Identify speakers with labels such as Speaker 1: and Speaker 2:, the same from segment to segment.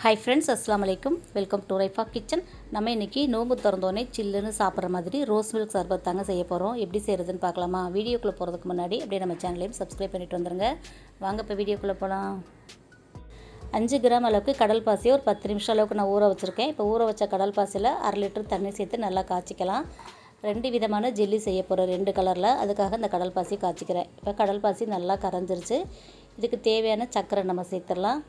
Speaker 1: Hi friends அஸ்லாம் வலைக்கும் welcome to Raifa kitchen நம்ம இன்றைக்கி நோம்பு திறந்தோடனே சில்லுன்னு சாப்பிட்ற மாதிரி ரோஸ் மில்க் சர்பத் தாங்க செய்ய போகிறோம் எப்படி செய்கிறதுன்னு பார்க்கலாமா? வீடியோக்குள்ளே போகிறதுக்கு முன்னாடி அப்படியே நம்ம சேனலையும் சப்ஸ்கிரைப் பண்ணிட்டு வந்துருங்க. வாங்க இப்போ வீடியோக்குள்ளே போகலாம் அஞ்சு கிராம் அளவுக்கு கடல் பாசியை ஒரு பத்து நிமிஷம் அளவுக்கு நான் ஊற வச்சுருக்கேன். இப்போ ஊற வச்ச கடல் பாசியில் அரை லிட்டர் தண்ணி சேர்த்து நல்லா காய்ச்சிக்கலாம். ரெண்டு விதமான ஜெல்லி செய்ய போகிறேன் ரெண்டு கலரில் அதுக்காக இந்த கடல் பாசி காய்ச்சிக்கிறேன். இப்போ கடல் பாசி நல்லா கரைஞ்சிருச்சு. இதுக்கு தேவையான சர்க்கரை நம்ம சேர்த்துடலாம்.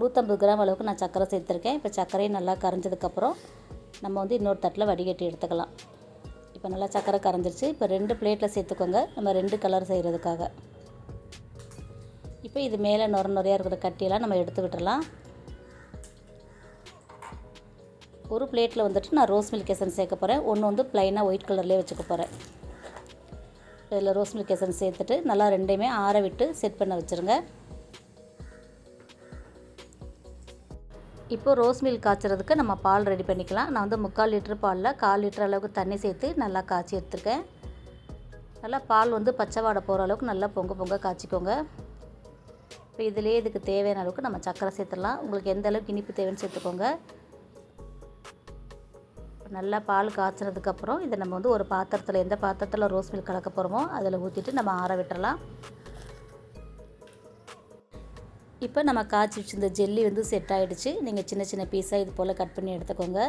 Speaker 1: நூற்றம்பது கிராம் அளவுக்கு நான் சர்க்கரை சேர்த்துருக்கேன். இப்போ சர்க்கரையும் நல்லா கரைஞ்சதுக்கப்புறம் நம்ம வந்து இன்னொரு தட்டில் வடிகட்டி எடுத்துக்கலாம். இப்போ நல்லா சர்க்கரை கரைஞ்சிருச்சு. இப்போ ரெண்டு பிளேட்டில் சேர்த்துக்கோங்க. நம்ம ரெண்டு கலர் செய்கிறதுக்காக இப்போ இது மேலே நுர நுறையாக இருக்கிற கட்டியெல்லாம் நம்ம எடுத்து ஒரு பிளேட்டில் வந்துட்டு நான் ரோஸ் மில்க் எசன்ஸ் சேர்க்க போகிறேன் ஒன்று வந்து ப்ளைனாக ஒயிட் கலர்லேயே வச்சுக்க போகிறேன் இதில் ரோஸ் மில்க் எசன்ஸ் சேர்த்துட்டு நல்லா ரெண்டையுமே ஆற விட்டு செட் பண்ண வச்சுருங்க. இப்போ ரோஸ் மில்க் காய்ச்சறதுக்கு நம்ம பால் ரெடி பண்ணிக்கலாம். நான் வந்து முக்கால் லிட்டர் பாலில் கால் லிட்டர் அளவுக்கு தண்ணி சேர்த்து நல்லா காய்ச்சி எடுத்துருக்கேன். நல்லா பால் வந்து பச்சை வாடை போகிற அளவுக்கு நல்லா பொங்க பொங்க காய்ச்சிக்கோங்க. இப்போ இதிலே இதுக்கு தேவையான அளவுக்கு நம்ம சர்க்கரை சேர்த்துடலாம். உங்களுக்கு எந்த அளவுக்கு இனிப்பு தேவைன்னு சேர்த்துக்கோங்க. நல்லா பால் காய்ச்சினதுக்கப்புறம் இதை நம்ம வந்து ஒரு பாத்திரத்தில் எந்த பாத்திரத்தில் ரோஸ் மில்க் கலக்க போகிறோமோ அதில் ஊற்றிட்டு நம்ம ஆற விட்டுறலாம். இப்போ நம்ம காய்ச்சி வச்சிருந்த ஜெல்லி வந்து செட் ஆகிடுச்சு நீங்கள் சின்ன சின்ன பீஸாக இது போல் கட் பண்ணி எடுத்துக்கோங்க.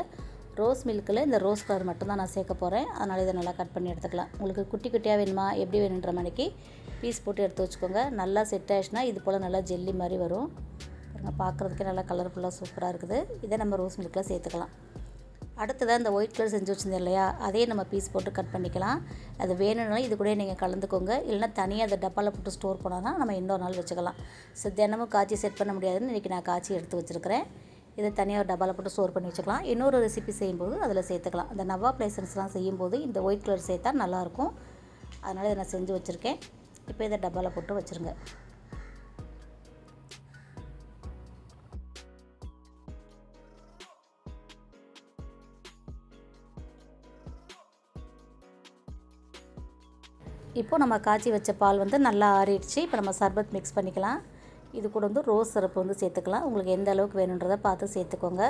Speaker 1: ரோஸ் மில்கில் இந்த ரோஸ் கலர் மட்டும்தான் நான் சேர்க்க போகிறேன் அதனால் இதை நல்லா கட் பண்ணி எடுத்துக்கலாம். உங்களுக்கு குட்டி குட்டியாக வேணுமா எப்படி வேணுன்ற மணிக்கு பீஸ் போட்டு எடுத்து வச்சுக்கோங்க. நல்லா செட் ஆகிடுச்சுன்னா இது போல் நல்லா ஜெல்லி மாதிரி வரும். பாருங்கள் பார்க்குறதுக்கே நல்லா கலர்ஃபுல்லாக சூப்பராக இருக்குது. இதை நம்ம ரோஸ் மில்கில் சேர்த்துக்கலாம். அடுத்ததாக இந்த ஒயிட் கலர் செஞ்சு வச்சுருந்தேன் இல்லையா? அதையே நம்ம பீஸ் போட்டு கட் பண்ணிக்கலாம். அது வேணும்னாலும் இது கூட நீங்கள் கலந்துக்கோங்க. இல்லைனா தனியாக அதை டப்பாவில் போட்டு ஸ்டோர் பண்ணால் நம்ம இன்னொரு நாள் வச்சுக்கலாம். ஸோ தினமும் காய்ச்சி செட் பண்ண முடியாதுன்னு இன்றைக்கி நான் காய்ச்சி எடுத்து வச்சுருக்கிறேன். இதை தனியாக ஒரு டப்பாவில் போட்டு ஸ்டோர் பண்ணி வச்சுக்கலாம். இன்னொரு ரெசிபி செய்யும்போது அதில் சேர்த்துக்கலாம். அந்த நவா பிளேசன்ஸ்லாம் செய்யும்போது இந்த ஒயிட் கலர் சேர்த்தா நல்லாயிருக்கும் அதனால் இதை நான் செஞ்சு வச்சுருக்கேன். இப்போ இதை டப்பாவில் போட்டு வச்சுருங்க. இப்போது நம்ம காய்ச்சி வச்ச பால் வந்து நல்லா ஆறிடுச்சு. இப்போ நம்ம சர்பத் மிக்ஸ் பண்ணிக்கலாம். இது கூட வந்து ரோஸ் சிரப்பு வந்து சேர்த்துக்கலாம். உங்களுக்கு எந்த அளவுக்கு வேணுன்றதை பார்த்து சேர்த்துக்கோங்க.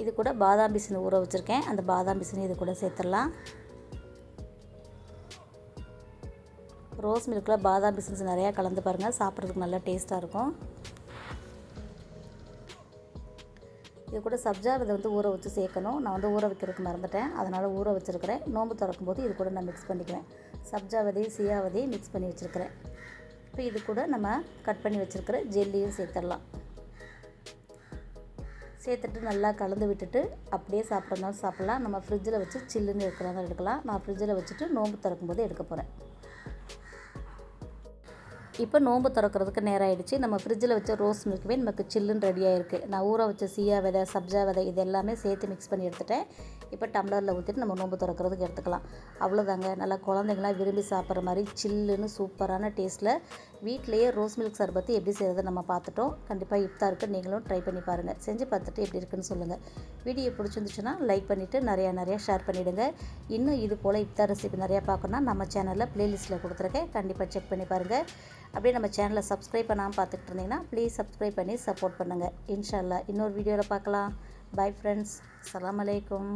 Speaker 1: இது கூட பாதாம் பிசினு ஊற வச்சுருக்கேன். அந்த பாதாம் பிசினு இது கூட சேர்த்துடலாம். ரோஸ் மில்கில் பாதாம் பிசின்ஸ் நிறையா கலந்து பாருங்கள் சாப்பிட்றதுக்கு நல்லா டேஸ்ட்டாக இருக்கும். இது கூட சப்ஜா விதை வந்து ஊற வச்சு சேர்க்கணும். நான் வந்து ஊற வைக்கிறதுக்கு மறந்துட்டேன். அதனால் ஊற வச்சுருக்கிறேன். நோம்பு திறக்கும் போது இது கூட நான் மிக்ஸ் பண்ணிக்குவேன். சப்ஜா விதையும் சியா விதையும் மிக்ஸ் பண்ணி வச்சுருக்கிறேன். இப்போ இது கூட நம்ம கட் பண்ணி வச்சுருக்கிற ஜெல்லியும் சேர்த்துடலாம். சேர்த்துட்டு நல்லா கலந்து விட்டுட்டு அப்படியே சாப்பிட்றதுனாலும் சாப்பிட்லாம். நம்ம ஃப்ரிட்ஜில் வச்சு சில்லுன்னு இருக்கிறதா எடுக்கலாம். நான் ஃப்ரிட்ஜில் வச்சுட்டு நோம்பு திறக்கும் போது எடுக்க போகிறேன் இப்போ நோம்பு திறக்கிறதுக்கு நேரம் ஆகிடுச்சு நம்ம ஃப்ரிட்ஜில் வச்ச ரோஸ் மில்க்குமே நமக்கு சில்லுன்னு ரெடியாக இருக்குது நான் ஊற வச்ச சீயா விதை சப்ஜா விதை இது எல்லாமே சேர்த்து மிக்ஸ் பண்ணி எடுத்துட்டேன். இப்போ டம்ளரில் ஊற்றிட்டு நம்ம நோம்பு திறக்கிறதுக்கு எடுத்துக்கலாம். அவ்வளோதாங்க. நல்லா குழந்தைங்களாம் விரும்பி சாப்பிட்ற மாதிரி சில்லுன்னு சூப்பரான டேஸ்ட்டில் வீட்டிலேயே ரோஸ் மில்க் சர்பத்து எப்படி செய்கிறத நம்ம பார்த்துட்டோம். கண்டிப்பாக இஃப்தாருக்கு நீங்களும் ட்ரை பண்ணி பாருங்கள். செஞ்சு பார்த்துட்டு எப்படி இருக்குன்னு சொல்லுங்கள். வீடியோ பிடிச்சிருந்துச்சுன்னா லைக் பண்ணிவிட்டு நிறையா நிறையா ஷேர் பண்ணிவிடுங்க. இன்னும் இது போல் இஃப்தார் ரெசிபி நிறையா பார்க்கணுன்னா நம்ம சேனலில் ப்ளேலிஸ்ட்டில் கொடுத்துருக்கேன். கண்டிப்பாக செக் பண்ணி பாருங்கள். அப்படியே நம்ம சேனலை சப்ஸ்கிரைப் பண்ணாமல் பார்த்துட்டு இருந்தீங்கன்னா ப்ளீஸ் சப்ஸ்கிரைப் பண்ணி சப்போர்ட் பண்ணுங்கள். இன்ஷால்லா இன்னொரு வீடியோவில் பார்க்கலாம். பை ஃப்ரெண்ட்ஸ் அலாம் அலைக்கும்